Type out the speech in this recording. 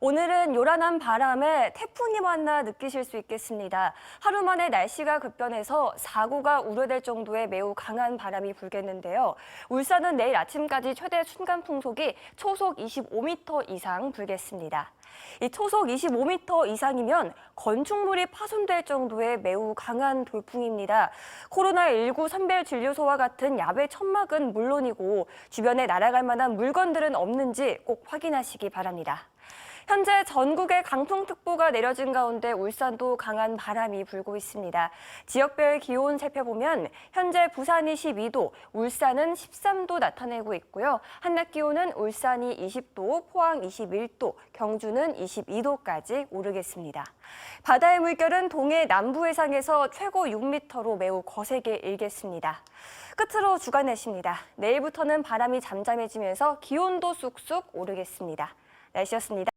오늘은 요란한 바람에 태풍이 왔나 느끼실 수 있겠습니다. 하루 만에 날씨가 급변해서 사고가 우려될 정도의 매우 강한 바람이 불겠는데요. 울산은 내일 아침까지 최대 순간 풍속이 초속 25m 이상 불겠습니다. 이 초속 25m 이상이면 건축물이 파손될 정도의 매우 강한 돌풍입니다. 코로나19 선별 진료소와 같은 야외 천막은 물론이고 주변에 날아갈 만한 물건들은 없는지 꼭 확인하시기 바랍니다. 현재 전국에 강풍특보가 내려진 가운데 울산도 강한 바람이 불고 있습니다. 지역별 기온 살펴보면 현재 부산이 12도, 울산은 13도 나타내고 있고요. 한낮 기온은 울산이 20도, 포항 21도, 경주는 22도까지 오르겠습니다. 바다의 물결은 동해 남부 해상에서 최고 6m로 매우 거세게 일겠습니다. 끝으로 주간 날씨입니다. 내일부터는 바람이 잠잠해지면서 기온도 쑥쑥 오르겠습니다. 날씨였습니다.